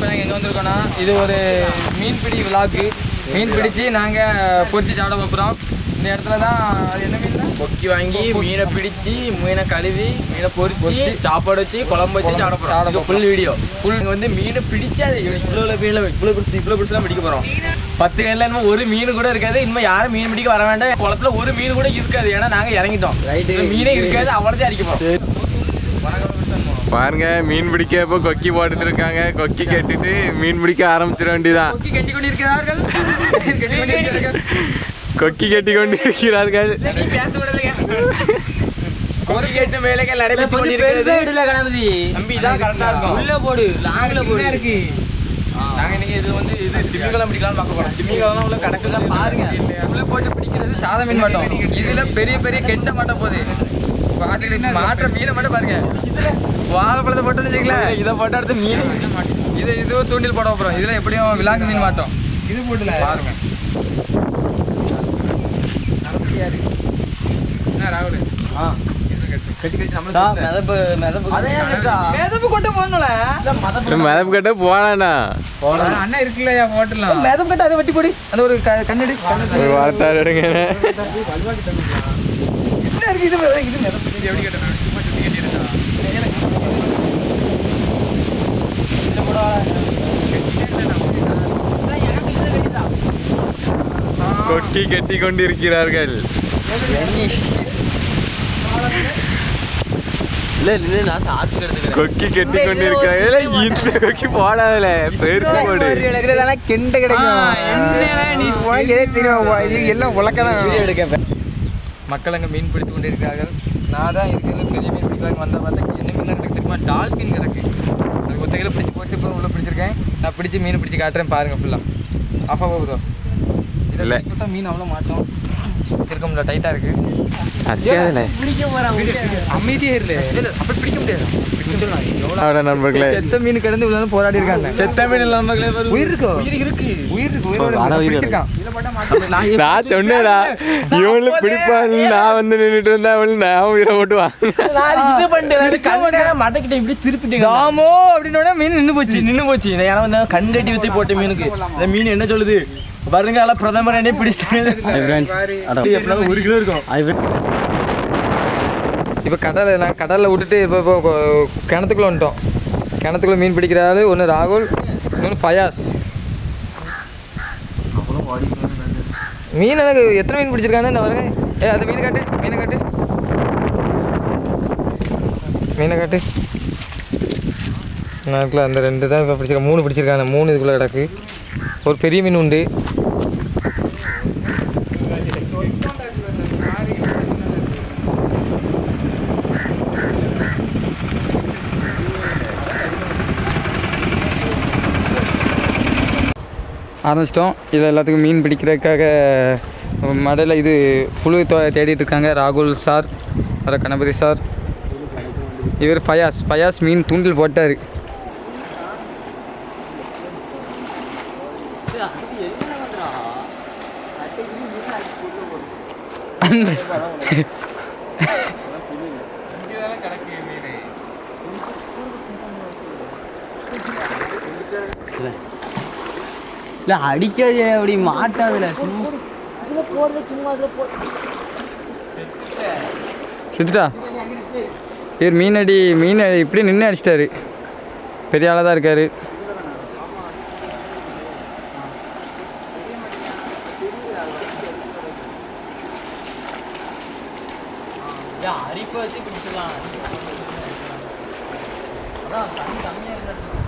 இப்போ நாங்கள் எங்கே வந்திருக்கோம்னா இது ஒரு மீன்பிடி விழாக்கு மீன் பிடிச்சு நாங்கள் பொரிச்சு சாப்பிட போகிறோம் இந்த இடத்துல தான் அது என்ன மீன் கொக்கி வாங்கி மீனை பிடிச்சி மீனை கழுவி மீனை பொரிச்சு சாப்பாடு வச்சு குழம்பு வச்சு சாப்பிட போகிறோம். ஃபுல் வீடியோ ஃபுல் வந்து மீனை பிடிச்சா இவ்வளோ மீனில் இவ்வளோ பிடிச்சி இவ்வளோ பிடிச்சலாம் பிடிக்க போகிறோம் பத்து கையில் இன்னும் ஒரு மீன் கூட இருக்காது. இனிமே யாரும் மீன் பிடிக்க வர வேண்டாம். குளத்துல ஒரு மீன் கூட இருக்காது. ஏன்னா நாங்கள் இறங்கிட்டோம். இந்த மீனே இருக்காது. அவ்வளோதான் அடிக்க போகிறோம் பாருங்க மீன் பிடிக்க இப்போ கொக்கி போட்டுட்டு இருக்காங்க கொக்கி கட்டிட்டு மீன் பிடிக்க ஆரம்பிச்சிட வேண்டியதான் கொக்கி கட்டி கொண்டு இருக்கிறார்கள் பாருங்க. உள்ள போட்டு பிடிக்கிறது சாத மீன் மட்டும். இதுல பெரிய பெரிய கெண்ட மாட்டம் போகுது. பாத்துக்கிட்டு மாற்ற மீனை மட்டும் பாருங்க. வாழைப்பழத்தை போட்டு வச்சுக்கல. இதை போட்டு அடுத்து மீன். இது இது தூண்டில் போட போறோம். இதுல எப்படியும் விலாங்கு மீன் மாட்டோம். இது போட்டுல. பாருங்க. என்ன ராகுல்? கட்டி கட்டி நம்ம அதே இருக்கா? மிதப்பு. கொட்ட போடணும்ல? மிதப்பு கட்ட. போனாண்ணா அண்ணா இருக்குல்லையா போட்டுலாம் மிதப்பு கட்ட அதை வெட்டி போடி. அந்த ஒரு க- கண்ணடி. ஒரு வார்த்தை எடுங்க. இருக்கு இது இது இது எப்படி கட்டணும் சும்மா சுத்தி கட்டியிருக்கா கொக்கி கட்டி கொண்டு இருக்கிறார்கள் இல்ல இல்ல நான் சாப்பிட்டு எடுத்துக்கிறேன். கொக்கி கட்டி கொண்டு இருக்கிறார்கள் ஏலே, இந்த கொக்கி போடாதல பெருசு போடு. கெண்ட நீ உனக்கு எதே தெரியும்? இது எல்லாம் உலக்க தான் மக்கள் அங்கே மீன் பிடித்து கொண்டு இருக்கிறார்கள் நான் தான் இருக்கிறதுல பெரிய மீன் பிடிக்கலாங்க வந்தால் பார்த்தா என்ன மீன் எனக்கு தெரியுமா? டால்ஸ்கின் கிடக்கு அது ஒத்தைகளை பிடிச்சி போட்டு இப்போ உள்ள பிடிச்சிருக்கேன். நான் பிடிச்சி மீன் பிடிச்சி காட்டுறேன் பாருங்க ஃபுல்லாக ஆஃப் போகுதோ? போட்டா மீன் அவ்வளோ மாட்டோம் இருக்க முடியல டைட்டாக இருக்கு. அசியாதல பிடிக்க போறாங்க அமைதியே இல்லை. அப்படி பிடிக்க முடியாது. அவட நண்பர்களே. செத்த மீன் கிடந்து இவ்வளோ போராடி இருக்காங்க. செத்த மீன் இல்லாம உயிர் இருக்கோ. உயிர் இருக்கு. உயிர் இருக்கு. நான் சொன்னேடா. இவனு பிடிப்பான்னு நான் வந்து நின்றுட்டு இருந்தா அவனு நான் உயிரை ஓட்டுவான். இது பண்ணிட்டு கண்ணை மடக்கிட்ட இப்படி திருப்பிட்டு தாமோ அப்படின்னோட மீன் நின்று போச்சு. நின்னு போச்சு. யாரும் வந்து கண் கட்டி வித்து போட்ட மீனுக்கு. இந்த மீன் என்ன சொல்லுது? பாருங்க எல்லாம் பிரதமர் என்ன பிடிச்சாங்க எப்படினாலும் ஒரு கிலோ இருக்கும். இப்போ கடலில் நான் கடலில் விட்டுட்டு இப்போ இப்போ கிணத்துக்குள்ள வந்துட்டோம். கிணத்துக்குள்ள மீன் பிடிக்கிற ஆள் ஒன்று ராகுல் இன்னொன்று ஃபயாஸ். மீன் எனக்கு எத்தனை மீன் பிடிச்சிருக்கானு இந்த பாருங்க. ஏ அந்த மீனை காட்டு மீனை காட்டு. மீனை காட்டு. நாக்கில் அந்த ரெண்டு தான் இப்போ பிடிச்சிருக்கேன். மூணு பிடிச்சிருக்காங்க மூணு இதுக்குள்ளே கிடக்கு. ஒரு பெரிய மீன் உண்டு. ஆரம்பிச்சிட்டோம். இதில் எல்லாத்துக்கும் மீன் பிடிக்கிறதுக்காக மடையில் இது புழு தோ- தேடிட்டு இருக்காங்க. ராகுல் சார் வர கணபதி சார். இவர் ஃபயாஸ் ஃபயாஸ் மீன் தூண்டில் போட்டார். இல்ல அடிக்காது அப்படி மாட்டாதுல செத்துட்டா இவர் மீன் அடி மீன் இப்படி நின்று அடிச்சிட்டாரு. பெரிய ஆளாக தான் இருக்கார். அரிப்பை வச்சு பிடிச்சிடலாம். அதான் தண்ணி கம்மியா இருந்தா